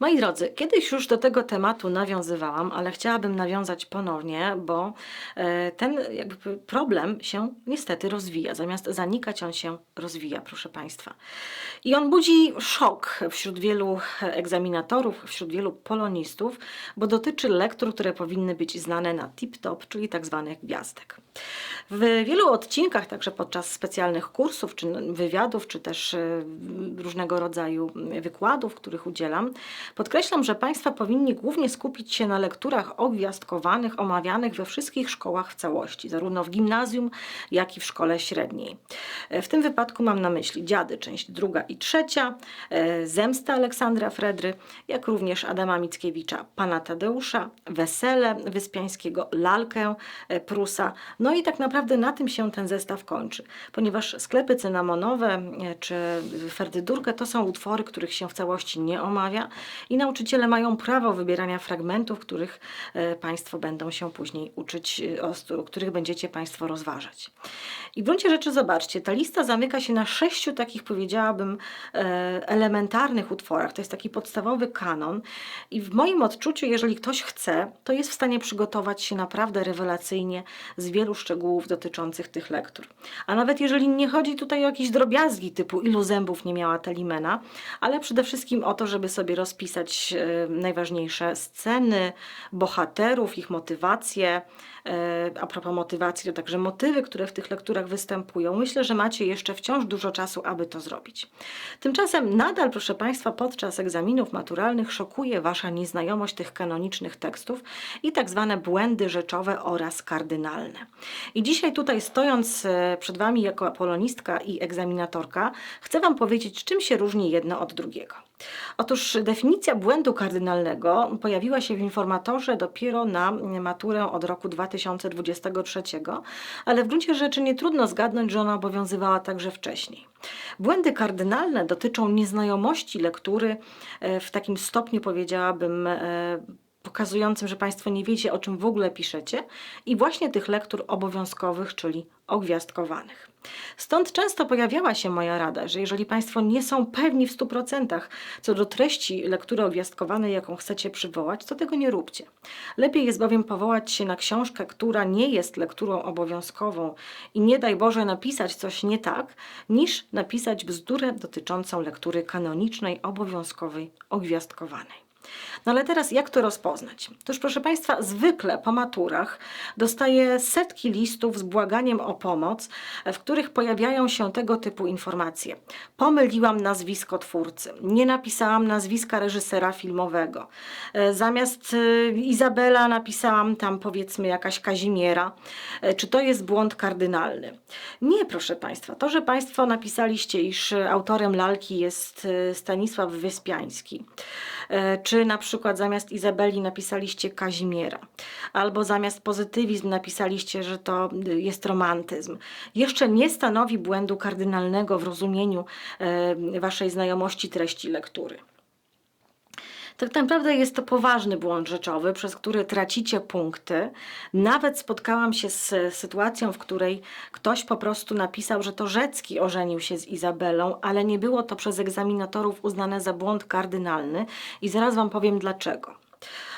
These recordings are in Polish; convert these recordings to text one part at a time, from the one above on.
Moi drodzy, kiedyś już do tego tematu nawiązywałam, ale chciałabym nawiązać ponownie, bo e, ten jakby problem się niestety rozwija. Zamiast zanikać, on się rozwija, proszę Państwa. I on budzi szok wśród wielu egzaminatorów, wśród wielu polonistów, bo dotyczy lektur, które powinny być znane na tip-top, czyli tak zwanych gwiazdek. W wielu odcinkach, także podczas specjalnych kursów, czy wywiadów, czy też e, różnego rodzaju wykładów, których udzielam, podkreślam, że Państwa powinni głównie skupić się na lekturach ogwiazdkowanych, omawianych we wszystkich szkołach w całości, zarówno w gimnazjum, jak i w szkole średniej. E, W tym wypadku mam na myśli Dziady, część druga i trzecia, e, Zemsta Aleksandra Fredry, jak również Adama Mickiewicza, Pana Tadeusza, Wesele Wyspiańskiego, Lalkę e, Prusa. No i tak naprawdę na tym się ten zestaw kończy, ponieważ sklepy cynamonowe czy Ferdydurkę to są utwory, których się w całości nie omawia i nauczyciele mają prawo wybierania fragmentów, których e, Państwo będą się później uczyć, e, o których będziecie Państwo rozważać. I w gruncie rzeczy zobaczcie, ta lista zamyka się na sześciu takich, powiedziałabym, e, elementarnych utworach. To jest taki podstawowy kanon. I w moim odczuciu, jeżeli ktoś chce, to jest w stanie przygotować się naprawdę rewelacyjnie z wielu szczegółów dotyczących tych lektur. A nawet jeżeli nie chodzi tutaj o jakieś drobiazgi typu ilu zębów nie miała Telimena, ale przede wszystkim o to, żeby sobie rozpisać e, najważniejsze sceny, bohaterów, ich motywacje. E, A propos motywacji, to także motywy, które w tych lekturach występują. Myślę, że macie jeszcze wciąż dużo czasu, aby to zrobić. Tymczasem nadal, proszę Państwa, podczas egzaminów maturalnych szokuje Wasza nieznajomość tych kanonicznych tekstów i tak zwane błędy rzeczowe oraz kardynalne. I dzisiaj tutaj stojąc e, przed Wami jako apolonistka i egzaminatorka, chcę Wam powiedzieć, czym się różni jedno od drugiego. Otóż definicja błędu kardynalnego pojawiła się w informatorze dopiero na maturę od roku 2023, ale w gruncie rzeczy nie trudno zgadnąć, że ona obowiązywała także wcześniej. Błędy kardynalne dotyczą nieznajomości lektury e, w takim stopniu, powiedziałabym, e, pokazującym, że Państwo nie wiecie, o czym w ogóle piszecie, i właśnie tych lektur obowiązkowych, czyli ogwiazdkowanych. Stąd często pojawiała się moja rada, że jeżeli Państwo nie są pewni w 100% co do treści lektury ogwiazdkowanej, jaką chcecie przywołać, to tego nie róbcie. Lepiej jest bowiem powołać się na książkę, która nie jest lekturą obowiązkową i nie daj Boże napisać coś nie tak, niż napisać bzdurę dotyczącą lektury kanonicznej, obowiązkowej, ogwiazdkowanej. No ale teraz jak to rozpoznać? Otóż proszę Państwa, zwykle po maturach dostaję setki listów z błaganiem o pomoc, w których pojawiają się tego typu informacje. Pomyliłam nazwisko twórcy, nie napisałam nazwiska reżysera filmowego. E, Zamiast e, Izabela napisałam tam powiedzmy jakaś Kazimiera. E, Czy to jest błąd kardynalny? Nie, proszę Państwa. To, że Państwo napisaliście, iż autorem lalki jest Stanisław Wyspiański, czy na przykład zamiast Izabeli napisaliście Kazimiera, albo zamiast pozytywizm napisaliście, że to jest romantyzm, jeszcze nie stanowi błędu kardynalnego w rozumieniu e, Waszej znajomości treści lektury. Tak naprawdę jest to poważny błąd rzeczowy, przez który tracicie punkty. Nawet spotkałam się z sytuacją, w której ktoś po prostu napisał, że to Rzecki ożenił się z Izabelą, ale nie było to przez egzaminatorów uznane za błąd kardynalny i zaraz Wam powiem dlaczego.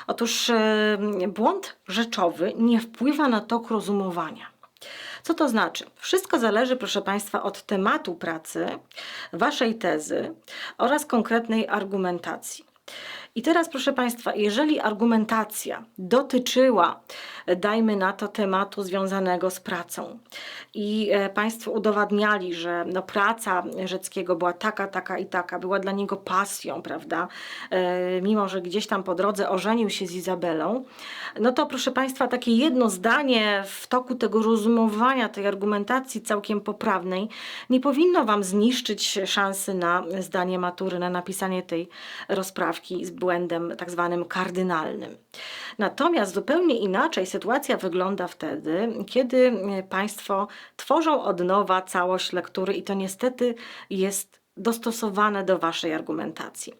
Otóż e, błąd rzeczowy nie wpływa na tok rozumowania. Co to znaczy? Wszystko zależy, proszę Państwa, od tematu pracy, Waszej tezy oraz konkretnej argumentacji. I teraz, proszę Państwa, jeżeli argumentacja dotyczyła, dajmy na to, tematu związanego z pracą i e, Państwo udowadniali, że no, praca Rzeckiego była taka, taka i taka, była dla niego pasją, prawda, e, mimo że gdzieś tam po drodze ożenił się z Izabelą, no to proszę Państwa, takie jedno zdanie w toku tego rozumowania tej argumentacji całkiem poprawnej nie powinno Wam zniszczyć szansy na zdanie matury, na napisanie tej rozprawki błędem tak zwanym kardynalnym. Natomiast zupełnie inaczej sytuacja wygląda wtedy, kiedy e, Państwo tworzą od nowa całość lektury i to niestety jest dostosowane do Waszej argumentacji.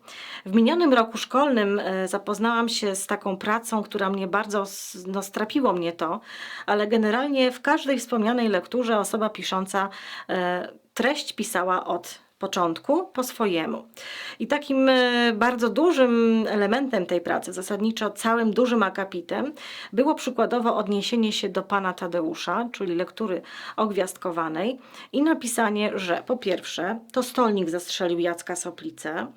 W minionym roku szkolnym e, zapoznałam się z taką pracą, która mnie bardzo, no strapiło mnie to, ale generalnie w każdej wspomnianej lekturze osoba pisząca e, treść pisała od początku po swojemu. I takim e, bardzo dużym elementem tej pracy, zasadniczo całym dużym akapitem, było przykładowo odniesienie się do pana Tadeusza, czyli lektury ogwiazdkowanej i napisanie, że po pierwsze to stolnik zastrzelił Jacka Soplicę,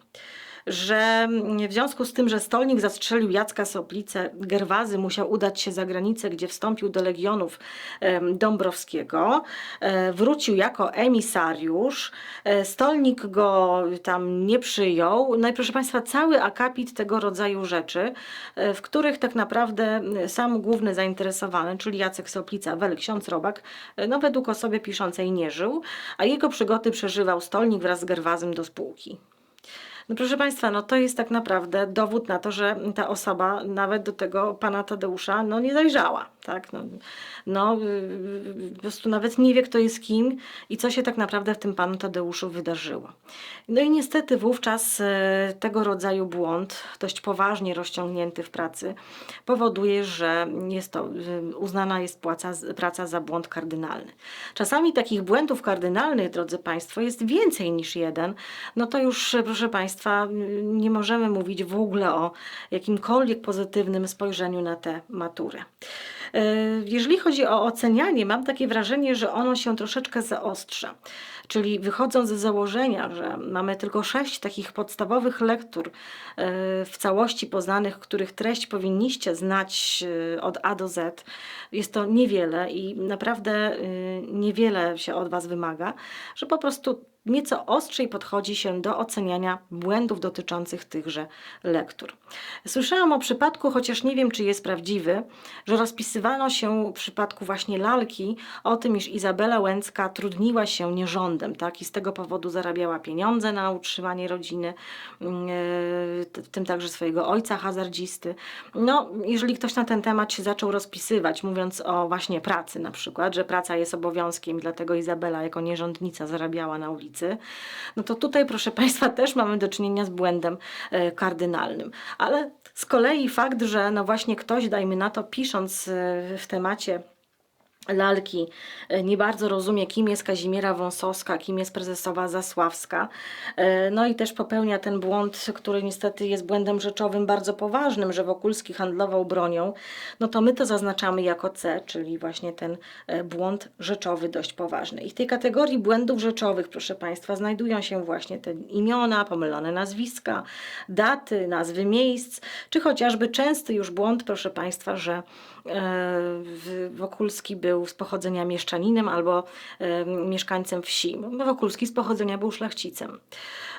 że w związku z tym, że stolnik zastrzelił Jacka Soplicę, Gerwazy musiał udać się za granicę, gdzie wstąpił do legionów Dąbrowskiego, e, wrócił jako emisariusz, e, stolnik go tam nie przyjął. No i proszę Państwa, cały akapit tego rodzaju rzeczy, e, w których tak naprawdę sam główny zainteresowany, czyli Jacek Soplica, wel ksiądz Robak, no według osoby piszącej nie żył, a jego przygody przeżywał stolnik wraz z Gerwazem do spółki. No proszę Państwa, no to jest tak naprawdę dowód na to, że ta osoba nawet do tego pana Tadeusza no nie zajrzała, tak? No, no yy, po prostu nawet nie wie, kto jest kim i co się tak naprawdę w tym panu Tadeuszu wydarzyło. No i niestety wówczas e, tego rodzaju błąd, dość poważnie rozciągnięty w pracy, powoduje, że jest to, y, uznana jest płaca, praca za błąd kardynalny. Czasami takich błędów kardynalnych, drodzy Państwo, jest więcej niż jeden. No to już, proszę Państwa, y, nie możemy mówić w ogóle o jakimkolwiek pozytywnym spojrzeniu na tę maturę. E, Jeżeli chodzi o ocenianie, mam takie wrażenie, że ono się troszeczkę zaostrza. Czyli wychodząc z założenia, że mamy tylko sześć takich podstawowych lektur e, w całości poznanych, których treść powinniście znać e, od A do Z, jest to niewiele i naprawdę e, niewiele się od Was wymaga, że po prostu nieco ostrzej podchodzi się do oceniania błędów dotyczących tychże lektur. Słyszałam o przypadku, chociaż nie wiem, czy jest prawdziwy, że rozpisywano się w przypadku właśnie lalki o tym, iż Izabela Łęcka trudniła się tak, i z tego powodu zarabiała pieniądze na utrzymanie rodziny, e, w tym także swojego ojca hazardzisty. No, jeżeli ktoś na ten temat się zaczął rozpisywać, mówiąc o właśnie pracy na przykład, że praca jest obowiązkiem, dlatego Izabela jako nierządnica zarabiała na ulicy, no to tutaj, proszę Państwa, też mamy do czynienia z błędem e, kardynalnym. Ale z kolei fakt, że no właśnie ktoś, dajmy na to, pisząc e, w temacie lalki e, nie bardzo rozumie, kim jest Kazimiera Wąsowska, kim jest prezesowa Zasławska. E, No i też popełnia ten błąd, który niestety jest błędem rzeczowym bardzo poważnym, że Wokulski handlował bronią. No to my to zaznaczamy jako C, czyli właśnie ten e, błąd rzeczowy dość poważny. I w tej kategorii błędów rzeczowych, proszę Państwa, znajdują się właśnie te imiona, pomylone nazwiska, daty, nazwy miejsc, czy chociażby częsty już błąd, proszę Państwa, że Wokulski był z pochodzenia mieszczaninem albo e, mieszkańcem wsi. Wokulski z pochodzenia był szlachcicem.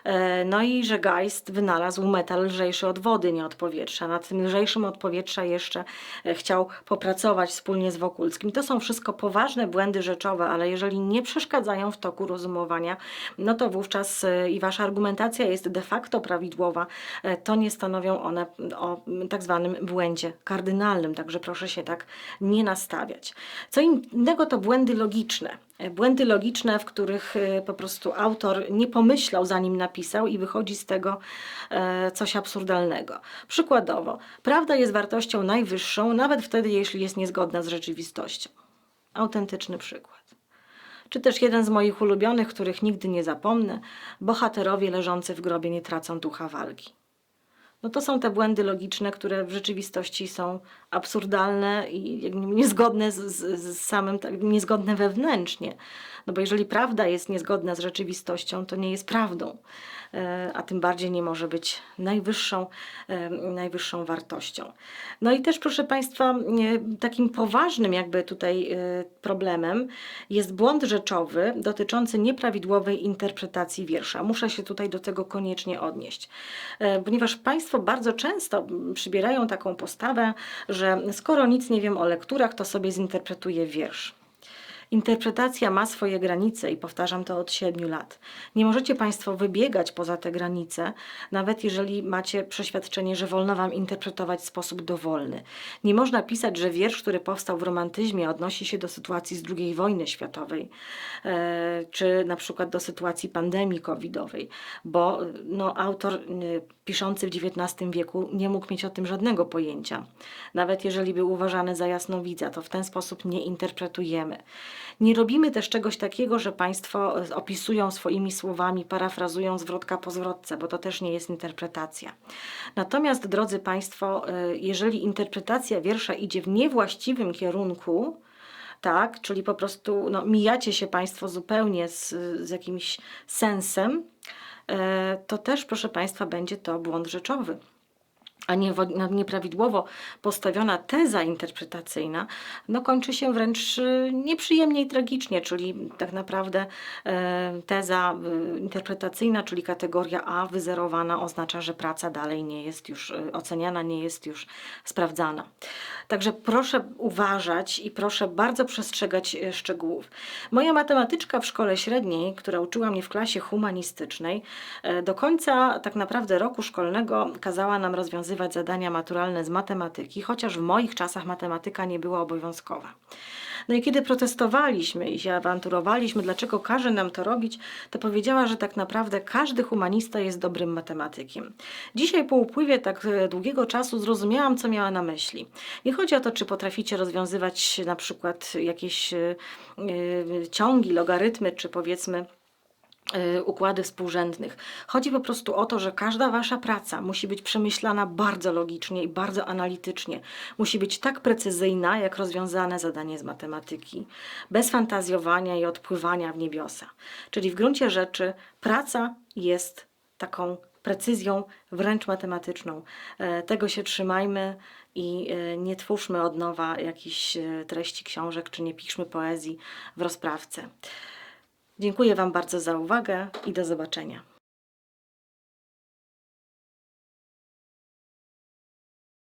E, No i że Geist wynalazł metal lżejszy od wody, nie od powietrza. Nad tym lżejszym od powietrza jeszcze e, chciał popracować wspólnie z Wokulskim. To są wszystko poważne błędy rzeczowe, ale jeżeli nie przeszkadzają w toku rozumowania, no to wówczas i wasza argumentacja jest de facto prawidłowa, to nie stanowią one o tak zwanym błędzie kardynalnym, także proszę się tak nie nastawiać. Co innego to błędy logiczne. E, Błędy logiczne, w których e, po prostu autor nie pomyślał zanim napisał i wychodzi z tego e, coś absurdalnego. Przykładowo, prawda jest wartością najwyższą, nawet wtedy, jeśli jest niezgodna z rzeczywistością. Autentyczny przykład. Czy też jeden z moich ulubionych, których nigdy nie zapomnę, bohaterowie leżący w grobie nie tracą ducha walki. No to są te błędy logiczne, które w rzeczywistości są absurdalne i niezgodne z, z, z samym, tak, niezgodne wewnętrznie. No bo jeżeli prawda jest niezgodna z rzeczywistością, to nie jest prawdą, E, a tym bardziej nie może być najwyższą, e, najwyższą wartością. No i też, proszę Państwa, takim poważnym jakby tutaj e, problemem jest błąd rzeczowy dotyczący nieprawidłowej interpretacji wiersza. Muszę się tutaj do tego koniecznie odnieść, ponieważ Państwo bardzo często przybierają taką postawę, że skoro nic nie wiem o lekturach, to sobie zinterpretuję wiersz. Interpretacja ma swoje granice i powtarzam to od siedmiu lat. Nie możecie Państwo wybiegać poza te granice, nawet jeżeli macie przeświadczenie, że wolno Wam interpretować w sposób dowolny. Nie można pisać, że wiersz, który powstał w romantyzmie, odnosi się do sytuacji z II wojny światowej, e, czy na przykład do sytuacji pandemii covidowej, bo no, autor y, piszący w XIX wieku nie mógł mieć o tym żadnego pojęcia. Nawet jeżeli był uważany za jasnowidza, to w ten sposób nie interpretujemy. Nie robimy też czegoś takiego, że Państwo e, opisują swoimi słowami, parafrazują zwrotka po zwrotce, bo to też nie jest interpretacja. Natomiast, drodzy Państwo, e, jeżeli interpretacja wiersza idzie w niewłaściwym kierunku, tak, czyli po prostu no, mijacie się Państwo zupełnie z, z jakimś sensem, e, to też, proszę Państwa, będzie to błąd rzeczowy a nie, nieprawidłowo postawiona teza interpretacyjna, no kończy się wręcz y, nieprzyjemnie i tragicznie, czyli tak naprawdę e, teza y, interpretacyjna, czyli kategoria A wyzerowana oznacza, że praca dalej nie jest już y, oceniana, nie jest już sprawdzana. Także proszę uważać i proszę bardzo przestrzegać e, szczegółów. Moja matematyczka w szkole średniej, która uczyła mnie w klasie humanistycznej, e, do końca tak naprawdę roku szkolnego kazała nam rozwiązywać zadania maturalne z matematyki, chociaż w moich czasach matematyka nie była obowiązkowa. No i kiedy protestowaliśmy i się awanturowaliśmy, dlaczego każe nam to robić, to powiedziała, że tak naprawdę każdy humanista jest dobrym matematykiem. Dzisiaj po upływie tak e, długiego czasu zrozumiałam, co miała na myśli. Nie chodzi o to, czy potraficie rozwiązywać na przykład jakieś e, e, ciągi, logarytmy, czy powiedzmy układy współrzędnych. Chodzi po prostu o to, że każda wasza praca musi być przemyślana bardzo logicznie i bardzo analitycznie. Musi być tak precyzyjna, jak rozwiązane zadanie z matematyki, bez fantazjowania i odpływania w niebiosa. Czyli w gruncie rzeczy praca jest taką precyzją wręcz matematyczną. E, Tego się trzymajmy i e, nie twórzmy od nowa jakichś e, treści książek, czy nie piszmy poezji w rozprawce. Dziękuję Wam bardzo za uwagę i do zobaczenia.